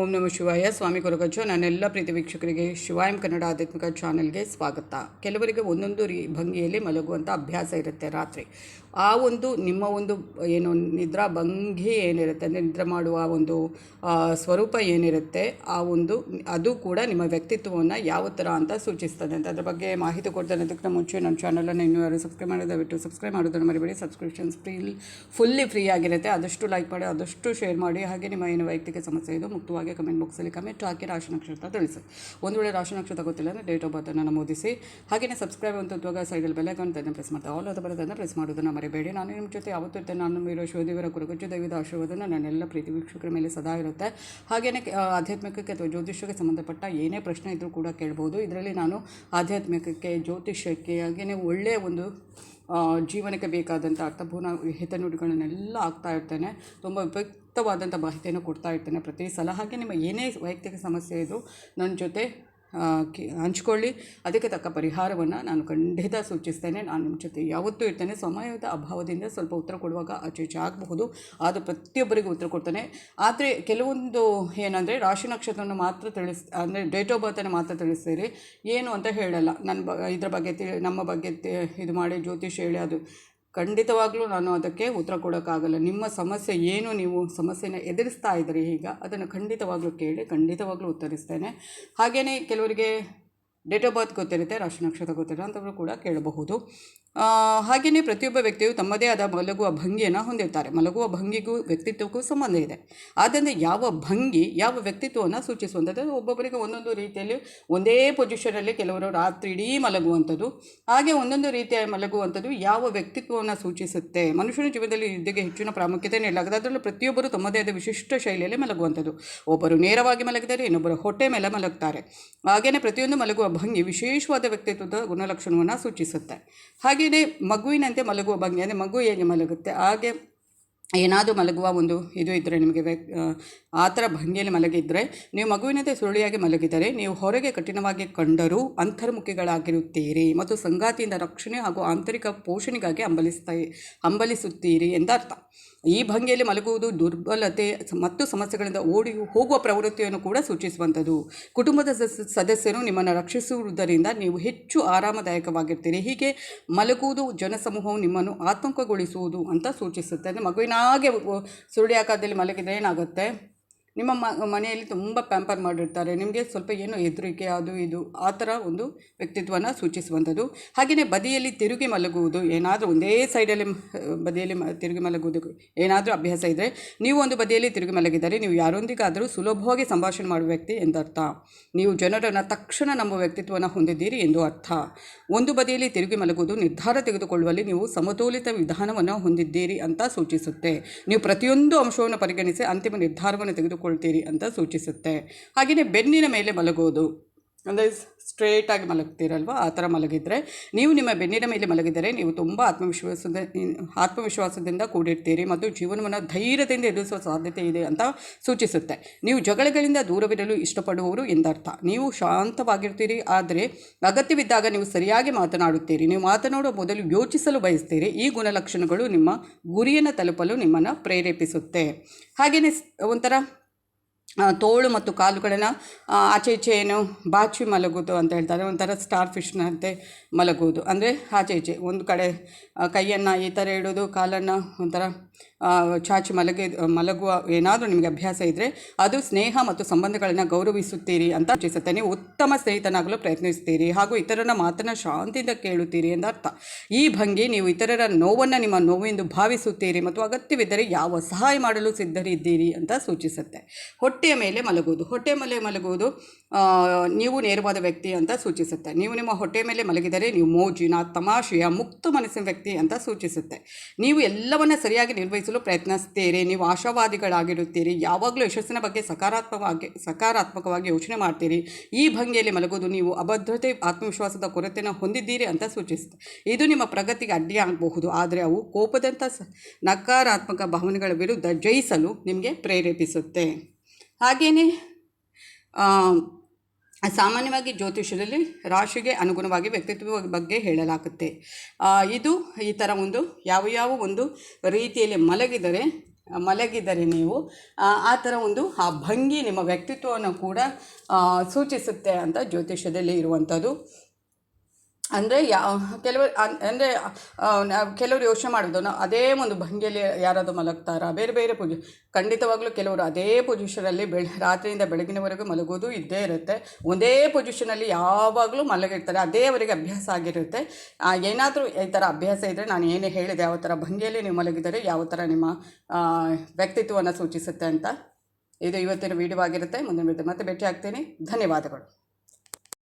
ಓಂ ನಮ ಶಿವಾಯ. ಸ್ವಾಮಿ ಗುರುಗಜ್ಜು ನನ್ನೆಲ್ಲ ಪ್ರೀತಿ ವೀಕ್ಷಕರಿಗೆ ಶಿವಾಯಂ ಕನ್ನಡ ಆಧ್ಯಾತ್ಮಿಕ ಚಾನೆಲ್ಗೆ ಸ್ವಾಗತ. ಕೆಲವರಿಗೆ ಒಂದೊಂದು ರೀ ಭಂಗಿಯಲ್ಲಿ ಮಲಗುವಂಥ ಅಭ್ಯಾಸ ಇರುತ್ತೆ ರಾತ್ರಿ. ಆ ಒಂದು ನಿಮ್ಮ ಒಂದು ಏನು ನಿದ್ರಾ ಭಂಗಿ ಏನಿರುತ್ತೆ ಅಂದರೆ ನಿದ್ರೆ ಮಾಡುವ ಒಂದು ಸ್ವರೂಪ ಏನಿರುತ್ತೆ, ಆ ಒಂದು ಅದು ಕೂಡ ನಿಮ್ಮ ವ್ಯಕ್ತಿತ್ವವನ್ನು ಯಾವ ಥರ ಅಂತ ಸೂಚಿಸ್ತದೆ ಅಂತ ಅದ್ರ ಬಗ್ಗೆ ಮಾಹಿತಿ ಕೊಡ್ತಾನೆ. ಅದಕ್ಕೆ ಮುಂಚೆ ನನ್ನ ಚಾನಲನ್ನು ಇನ್ನೂ ಯಾರು ಸಬ್ಸ್ಕ್ರೈಬ್ ಮಾಡೋದು ದಯವಿಟ್ಟು ಸಬ್ಸ್ಕ್ರೈಬ್ ಮಾಡೋದನ್ನು ಮರಿಬೇಡಿ. ಸಬ್ಸ್ಕ್ರಿಪ್ಷನ್ಸ್ ಫ್ರೀ ಫುಲ್ಲಿ ಫ್ರೀ ಆಗಿರುತ್ತೆ. ಆದಷ್ಟು ಲೈಕ್ ಮಾಡಿ, ಆದಷ್ಟು ಶೇರ್ ಮಾಡಿ. ಹಾಗೆ ನಿಮ್ಮ ಏನು ವೈಯಕ್ತಿಕ ಸಮಸ್ಯೆ ಇದು ಮುಕ್ತವಾಗಿ ಕಮೆಂಟ್ ಬಾಕ್ಸಲ್ಲಿ ಕಮೆಂಟ್ ಹಾಕಿ ರಾಶಿ ನಕ್ಷತ್ರ ತಿಳಿಸಿ. ಒಂದು ವೇಳೆ ರಾಶಿ ನಕ್ಷತ್ರ ಗೊತ್ತಿಲ್ಲ ಅಂದರೆ ಡೇಟ್ ಆಫ್ ಬರ್ತನ್ನು ನಮೂದಿಸಿ. ಹಾಗೆಯೇ ಸಬ್ಸ್ಕ್ರೈಬ್ ಅಂತ ಇದ್ದಾಗ ಸೈಡಲ್ಲಿ ಬೆಲೆ ಅಂತ ಪ್ರೆಸ್ ಮಾಡ್ತಾ ಆಲ್ ಅದು ಬರೋದನ್ನು ಪ್ರೆಸ್ ಮಾಡೋದನ್ನು ಮರಿಬೇಡಿ. ನಾನು ನಿಮ್ಮ ಜೊತೆ ಯಾವತ್ತೂ ಇರ್ತೇನೆ. ನಾನು ಇರೋ ಶಿವದೇವರ ಕುರುಗಜ್ಜು ದೈವದ ಆಶೀರ್ವಾದನ ನನ್ನೆಲ್ಲ ಪ್ರೀತಿ ವೀಕ್ಷಕರ ಮೇಲೆ ಸದಾ ಇರುತ್ತೆ. ಹಾಗೆಯೇ ಆಧ್ಯಾತ್ಮಿಕಕ್ಕೆ ಅಥವಾ ಜ್ಯೋತಿಷ್ಯಕ್ಕೆ ಸಂಬಂಧಪಟ್ಟ ಏನೇ ಪ್ರಶ್ನೆ ಇದ್ದರೂ ಕೂಡ ಕೇಳ್ಬೋದು. ಇದರಲ್ಲಿ ನಾನು ಆಧ್ಯಾತ್ಮಿಕಕ್ಕೆ, ಜ್ಯೋತಿಷ್ಯಕ್ಕೆ ಹಾಗೆಯೇ ಒಳ್ಳೆಯ ಒಂದು ಜೀವನಕ್ಕೆ ಬೇಕಾದಂಥ ಅರ್ಥಪೂರ್ಣ ಹಿತನುಡಿಗಳನ್ನೆಲ್ಲ ಆಗ್ತಾ ಇರ್ತೇನೆ. ತುಂಬ ಉಪಯುಕ್ತವಾದಂಥ ಮಾಹಿತಿಯನ್ನು ಕೊಡ್ತಾ ಇರ್ತೇನೆ ಪ್ರತಿ ಸಲ. ಹಾಗೆ ನಿಮ್ಮ ಏನೇ ವೈಯಕ್ತಿಕ ಸಮಸ್ಯೆ ಇದು ನನ್ನ ಜೊತೆ ಹಂಚ್ಕೊಳ್ಳಿ. ಅದಕ್ಕೆ ತಕ್ಕ ಪರಿಹಾರವನ್ನು ನಾನು ಖಂಡಿತ ಸೂಚಿಸ್ತೇನೆ. ನಾನು ನಿಮ್ಮ ಜೊತೆ ಯಾವತ್ತೂ ಇರ್ತೇನೆ. ಸಮಯದ ಅಭಾವದಿಂದ ಸ್ವಲ್ಪ ಉತ್ತರ ಕೊಡುವಾಗ ಆಚೆ ಆಗಬಹುದು. ಆದರೆ ಪ್ರತಿಯೊಬ್ಬರಿಗೂ ಉತ್ತರ ಕೊಡ್ತೇನೆ. ಆದರೆ ಕೆಲವೊಂದು ಏನಂದರೆ, ರಾಶಿ ನಕ್ಷತ್ರವನ್ನು ಮಾತ್ರ ತಿಳಿಸ್, ಅಂದರೆ ಡೇಟ್ ಆಫ್ ಬರ್ತನ್ನು ಮಾತ್ರ ತಿಳಿಸ್ತೀರಿ. ಏನು ಅಂತ ಹೇಳಲ್ಲ. ನನ್ನ ಬ, ಇದ್ರ ಬಗ್ಗೆ ತಿಳಿ, ನಮ್ಮ ಬಗ್ಗೆ ಇದು ಮಾಡಿ ಜ್ಯೋತಿಷ್ ಹೇಳಿ ಅದು ಖಂಡಿತವಾಗ್ಲೂ ನಾನು ಅದಕ್ಕೆ ಉತ್ತರ ಕೊಡೋಕ್ಕಾಗಲ್ಲ. ನಿಮ್ಮ ಸಮಸ್ಯೆ ಏನು ನೀವು ಸಮಸ್ಯೆನ ಎದುರಿಸ್ತಾ ಇದ್ದೀರಿ ಈಗ, ಅದನ್ನು ಖಂಡಿತವಾಗ್ಲೂ ಕೇಳಿ, ಖಂಡಿತವಾಗ್ಲೂ ಉತ್ತರಿಸ್ತೇನೆ. ಹಾಗೆಯೇ ಕೆಲವರಿಗೆ ಡೇಟ್ ಆಫ್ ಬರ್ತ್ ಗೊತ್ತಿರುತ್ತೆ, ರಾಶಿ ನಕ್ಷತ್ರ ಗೊತ್ತಿರೋ ಅಂಥವ್ರು ಕೂಡ ಕೇಳಬಹುದು. ಹಾಗೆಯೇ ಪ್ರತಿಯೊಬ್ಬ ವ್ಯಕ್ತಿಯು ತಮ್ಮದೇ ಆದ ಮಲಗುವ ಭಂಗಿಯನ್ನು ಹೊಂದಿರ್ತಾರೆ ಮಲಗುವ ಭಂಗಿಗೂ ವ್ಯಕ್ತಿತ್ವಕ್ಕೂ ಸಂಬಂಧ ಇದೆ. ಆದ್ದರಿಂದ ಯಾವ ಭಂಗಿ ಯಾವ ವ್ಯಕ್ತಿತ್ವವನ್ನು ಸೂಚಿಸುವಂಥದ್ದು? ಒಬ್ಬೊಬ್ಬರಿಗೆ ಒಂದೊಂದು ರೀತಿಯಲ್ಲಿ ಒಂದೇ ಪೊಸಿಷನಲ್ಲಿ ಕೆಲವರು ರಾತ್ರಿ ಇಡೀ ಮಲಗುವಂಥದ್ದು, ಹಾಗೆ ಒಂದೊಂದು ರೀತಿಯ ಮಲಗುವಂಥದ್ದು ಯಾವ ವ್ಯಕ್ತಿತ್ವವನ್ನು ಸೂಚಿಸುತ್ತೆ? ಮನುಷ್ಯನ ಜೀವನದಲ್ಲಿ ನಿದ್ದೆಗೆ ಹೆಚ್ಚಿನ ಪ್ರಾಮುಖ್ಯತೆ ನೀಡಲಾಗಿದೆ, ಅದರಲ್ಲೂ ಪ್ರತಿಯೊಬ್ಬರು ತಮ್ಮದೇ ಆದ ವಿಶಿಷ್ಟ ಶೈಲಿಯಲ್ಲಿ ಮಲಗುವಂಥದ್ದು. ಒಬ್ಬರು ನೇರವಾಗಿ ಮಲಗಿದರೆ ಇನ್ನೊಬ್ಬರು ಹೊಟ್ಟೆ ಮೇಲೆ ಮಲಗ್ತಾರೆ. ಹಾಗೆಯೇ ಪ್ರತಿಯೊಂದು ಮಲಗುವ ಭಂಗಿ ವಿಶೇಷವಾದ ವ್ಯಕ್ತಿತ್ವದ ಗುಣಲಕ್ಷಣವನ್ನು ಸೂಚಿಸುತ್ತೆ. ಹಾಗೆಯೇ ಮಗುವಿನಂತೆ ಮಲಗುವ ಭಂಗಿ ಅಂದರೆ ಮಗು ಹೇಗೆ ಮಲಗುತ್ತೆ? ಹಾಗೆ ಏನಾದರೂ ಮಲಗುವ ಒಂದು ಇದು ಇದ್ದರೆ ನಿಮಗೆ ಆ, ಥರ ಭಂಗಿಯಲ್ಲಿ ಮಲಗಿದ್ದರೆ ನೀವು ಮಗುವಿನಂತೆ ಸುರುಳಿಯಾಗಿ ಮಲಗಿದರೆ ನೀವು ಹೊರಗೆ ಕಠಿಣವಾಗಿ ಕಂಡರೂ ಅಂತರ್ಮುಖಿಗಳಾಗಿರುತ್ತೀರಿ ಮತ್ತು ಸಂಗಾತಿಯಿಂದ ರಕ್ಷಣೆ ಹಾಗೂ ಆಂತರಿಕ ಪೋಷಣೆಗಾಗಿ ಹಂಬಲಿಸ್ತಾ ಹಂಬಲಿಸುತ್ತೀರಿ ಎಂದರ್ಥ ಈ ಭಂಗಿಯಲ್ಲಿ ಮಲಗುವುದು ದುರ್ಬಲತೆ ಮತ್ತು ಸಮಸ್ಯೆಗಳಿಂದ ಓಡಿ ಹೋಗುವ ಪ್ರವೃತ್ತಿಯನ್ನು ಕೂಡ ಸೂಚಿಸುವಂಥದ್ದು. ಕುಟುಂಬದ ಸದಸ್ಯ- ಸದಸ್ಯರು ನಿಮ್ಮನ್ನು ರಕ್ಷಿಸುವುದರಿಂದ ನೀವು ಹೆಚ್ಚು ಆರಾಮದಾಯಕವಾಗಿರ್ತೀರಿ. ಹೀಗೆ ಮಲಗುವುದು ಜನಸಮೂಹವು ನಿಮ್ಮನ್ನು ಆತಂಕಗೊಳಿಸುವುದು ಅಂತ ಸೂಚಿಸುತ್ತೆ. ಅಂದರೆ ಒ- ಸುರುಳಿ ಆಕಾರದಲ್ಲಿ ಮಲಗಿದ್ರೆ ಏನಾಗುತ್ತೆ? ನಿಮ್ಮ ಮನೆಯಲ್ಲಿ ತುಂಬ ಪ್ಯಾಂಪರ್ ಮಾಡಿರ್ತಾರೆ. ನಿಮಗೆ ಸ್ವಲ್ಪ ಏನು ಹೆದರಿಕೆ, ಅದು ಇದು, ಆ ಥರ ಒಂದು ವ್ಯಕ್ತಿತ್ವನ ಸೂಚಿಸುವಂಥದ್ದು. ಹಾಗೆಯೇ ಬದಿಯಲ್ಲಿ ತಿರುಗಿ ಮಲಗುವುದು, ಏನಾದರೂ ಒಂದೇ ಸೈಡಲ್ಲಿ ಬದಿಯಲ್ಲಿ ತಿರುಗಿ ಮಲಗುವುದು ಏನಾದರೂ ಅಭ್ಯಾಸ ಇದ್ದರೆ ನೀವು ಒಂದು ಬದಿಯಲ್ಲಿ ತಿರುಗಿ ಮಲಗಿದರೆ ನೀವು ಯಾರೊಂದಿಗಾದರೂ ಸುಲಭವಾಗಿ ಸಂಭಾಷಣೆ ಮಾಡುವ ವ್ಯಕ್ತಿ ಎಂದರ್ಥ. ನೀವು ಜನರನ್ನು ತಕ್ಷಣ ನಮ್ಮ ವ್ಯಕ್ತಿತ್ವನ ಹೊಂದಿದ್ದೀರಿ ಎಂದು ಅರ್ಥ. ಒಂದು ಬದಿಯಲ್ಲಿ ತಿರುಗಿ ಮಲಗುವುದು ನಿರ್ಧಾರ ತೆಗೆದುಕೊಳ್ಳುವಲ್ಲಿ ನೀವು ಸಮತೋಲಿತ ವಿಧಾನವನ್ನು ಹೊಂದಿದ್ದೀರಿ ಅಂತ ಸೂಚಿಸುತ್ತೆ. ನೀವು ಪ್ರತಿಯೊಂದು ಅಂಶವನ್ನು ಪರಿಗಣಿಸಿ ಅಂತಿಮ ನಿರ್ಧಾರವನ್ನು ತೆಗೆದುಕೊಳ್ತೀರಿ ಅಂತ ಸೂಚಿಸುತ್ತೆ. ಹಾಗೆಯೇ ಬೆನ್ನಿನ ಮೇಲೆ ಮಲಗೋದು ಅಂದರೆ ಸ್ಟ್ರೇಟಾಗಿ ಮಲಗ್ತೀರಲ್ವ? ಆ ಥರ ಮಲಗಿದರೆ ನೀವು ನಿಮ್ಮ ಬೆನ್ನಿನ ಮೇಲೆ ಮಲಗಿದರೆ ನೀವು ತುಂಬ ಆತ್ಮವಿಶ್ವಾಸದ, ಆತ್ಮವಿಶ್ವಾಸದಿಂದ ಕೂಡಿರ್ತೀರಿ ಮತ್ತು ಜೀವನವನ್ನು ಧೈರ್ಯದಿಂದ ಎದುರಿಸುವ ಸಾಧ್ಯತೆ ಇದೆ ಅಂತ ಸೂಚಿಸುತ್ತೆ. ನೀವು ಜಗಳಗಳಿಂದ ದೂರವಿರಲು ಇಷ್ಟಪಡುವವರು ಎಂದರ್ಥ. ನೀವು ಶಾಂತವಾಗಿರ್ತೀರಿ, ಆದರೆ ಅಗತ್ಯವಿದ್ದಾಗ ನೀವು ಸರಿಯಾಗಿ ಮಾತನಾಡುತ್ತೀರಿ. ನೀವು ಮಾತನಾಡುವ ಮೊದಲು ಯೋಚಿಸಲು ಬಯಸ್ತೀರಿ. ಈ ಗುಣಲಕ್ಷಣಗಳು ನಿಮ್ಮ ಗುರಿಯನ್ನು ತಲುಪಲು ನಿಮ್ಮನ್ನು ಪ್ರೇರೇಪಿಸುತ್ತೆ. ಹಾಗೆಯೇ ಒಂಥರ ತೋಳು ಮತ್ತು ಕಾಲುಗಳನ್ನು ಆಚೆ ಈಚೆ ಏನು ಬಾಚಿ ಮಲಗೋದು ಅಂತ ಹೇಳ್ತಾರೆ. ಒಂಥರ ಸ್ಟಾರ್ ಫಿಶ್ನಂತೆ ಮಲಗುವುದು. ಅಂದರೆ ಆಚೆ ಈಚೆ ಒಂದು ಕಡೆ ಕೈಯನ್ನು ಈ ಥರ ಇಡೋದು ಕಾಲನ್ನು ಒಂಥರ ಚಾಚಿ ಮಲಗ, ಮಲಗುವ ಏನಾದರೂ ನಿಮಗೆ ಅಭ್ಯಾಸ ಇದ್ದರೆ ಅದು ಸ್ನೇಹ ಮತ್ತು ಸಂಬಂಧಗಳನ್ನು ಗೌರವಿಸುತ್ತೀರಿ ಅಂತ ಸೂಚಿಸುತ್ತೆ ನೀವು ಉತ್ತಮ ಸ್ನೇಹಿತನಾಗಲು ಪ್ರಯತ್ನಿಸ್ತೀರಿ ಹಾಗೂ ಇತರರ ಮಾತನ್ನು ಶಾಂತಿಯಿಂದ ಕೇಳುತ್ತೀರಿ ಎಂದರ್ಥ. ಈ ಭಂಗಿ ನೀವು ಇತರರ ನೋವನ್ನು ನಿಮ್ಮ ನೋವೆಂದು ಭಾವಿಸುತ್ತೀರಿ ಮತ್ತು ಅಗತ್ಯವಿದ್ದರೆ ಯಾವ ಸಹಾಯ ಮಾಡಲು ಸಿದ್ಧರಿದ್ದೀರಿ ಅಂತ ಸೂಚಿಸುತ್ತೆ. ಹೊಟ್ಟೆಯ ಮೇಲೆ ಮಲಗುವುದು. ಹೊಟ್ಟೆ ಮೇಲೆ ಮಲಗುವುದು ನೀವು ನೇರವಾದ ವ್ಯಕ್ತಿ ಅಂತ ಸೂಚಿಸುತ್ತೆ. ನೀವು ನಿಮ್ಮ ಹೊಟ್ಟೆ ಮೇಲೆ ಮಲಗಿದರೆ ನೀವು ಮೋಜಿನ, ತಮಾಷೆಯ, ಮುಕ್ತ ಮನಸ್ಸಿನ ವ್ಯಕ್ತಿ ಅಂತ ಸೂಚಿಸುತ್ತೆ. ನೀವು ಎಲ್ಲವನ್ನ ಸರಿಯಾಗಿ ನಿರ್ವಹಿಸಲು ಪ್ರಯತ್ನಿಸ್ತೀರಿ ನೀವು ಆಶಾವಾದಿಗಳಾಗಿರುತ್ತೀರಿ. ಯಾವಾಗಲೂ ಯಶಸ್ಸಿನ ಬಗ್ಗೆ ಸಕಾರಾತ್ಮಕವಾಗಿ ಸಕಾರಾತ್ಮಕವಾಗಿ ಯೋಚನೆ ಮಾಡ್ತೀರಿ. ಈ ಭಂಗಿಯಲ್ಲಿ ಮಲಗೋದು ನೀವು ಅಭದ್ರತೆ, ಆತ್ಮವಿಶ್ವಾಸದ ಕೊರತೆಯನ್ನು ಹೊಂದಿದ್ದೀರಿ ಅಂತ ಸೂಚಿಸುತ್ತೆ. ಇದು ನಿಮ್ಮ ಪ್ರಗತಿಗೆ ಅಡ್ಡಿಯಾಗಬಹುದು. ಆದರೆ ಅವು ಕೋಪದಂಥ ನಕಾರಾತ್ಮಕ ಭಾವನೆಗಳ ವಿರುದ್ಧ ಜಯಿಸಲು ನಿಮಗೆ ಪ್ರೇರೇಪಿಸುತ್ತೆ. ಹಾಗೆಯೇ ಸಾಮಾನ್ಯವಾಗಿ ಜ್ಯೋತಿಷ್ಯದಲ್ಲಿ ರಾಶಿಗೆ ಅನುಗುಣವಾಗಿ ವ್ಯಕ್ತಿತ್ವ ಬಗ್ಗೆ ಹೇಳಲಾಗುತ್ತೆ. ಇದು ಈ ಥರ ಒಂದು ಯಾವ ಯಾವ ಒಂದು ರೀತಿಯಲ್ಲಿ ಮಲಗಿದರೆ ಮಲಗಿದರೆ ನೀವು ಆ, ಥರ ಒಂದು ಆ ಭಂಗಿ ನಿಮ್ಮ ವ್ಯಕ್ತಿತ್ವವನ್ನು ಕೂಡ ಸೂಚಿಸುತ್ತೆ ಅಂತ ಜ್ಯೋತಿಷ್ಯದಲ್ಲಿ ಇರುವಂಥದ್ದು. ಅಂದರೆ ಯಾವ ಕೆಲವರು ಅಂದರೆ ಕೆಲವರು ಯೋಚನೆ ಮಾಡೋದು ನಾವು ಅದೇ ಒಂದು ಭಂಗಿಯಲ್ಲಿ ಯಾರಾದರೂ ಮಲಗ್ತಾರಾ? ಬೇರೆ ಬೇರೆ ಪೂಜೆ, ಖಂಡಿತವಾಗಲೂ ಕೆಲವರು ಅದೇ ಪೊಸಿಷನಲ್ಲಿ ಬೆಳ, ರಾತ್ರಿಯಿಂದ ಬೆಳಗಿನವರೆಗೂ ಮಲಗೋದು ಇದ್ದೇ ಇರುತ್ತೆ. ಒಂದೇ ಪೊಸಿಷನಲ್ಲಿ ಯಾವಾಗಲೂ ಮಲಗಿರ್ತಾರೆ, ಅದೇ ಅವರಿಗೆ ಅಭ್ಯಾಸ ಆಗಿರುತ್ತೆ. ಏನಾದರೂ ಈ ಥರ ಅಭ್ಯಾಸ ಇದ್ದರೆ ನಾನು ಏನೇ ಹೇಳಿದೆ, ಯಾವ ಥರ ಭಂಗಿಯಲ್ಲಿ ನೀವು ಮಲಗಿದರೆ ಯಾವ ಥರ ನಿಮ್ಮ ವ್ಯಕ್ತಿತ್ವವನ್ನು ಸೂಚಿಸುತ್ತೆ ಅಂತ, ಇದು ಇವತ್ತಿನ ವಿಡಿಯೋ ಆಗಿರುತ್ತೆ, ಮುಂದಿನ ಮತ್ತೆ ಭೇಟಿ ಆಗ್ತೀನಿ ಧನ್ಯವಾದಗಳು.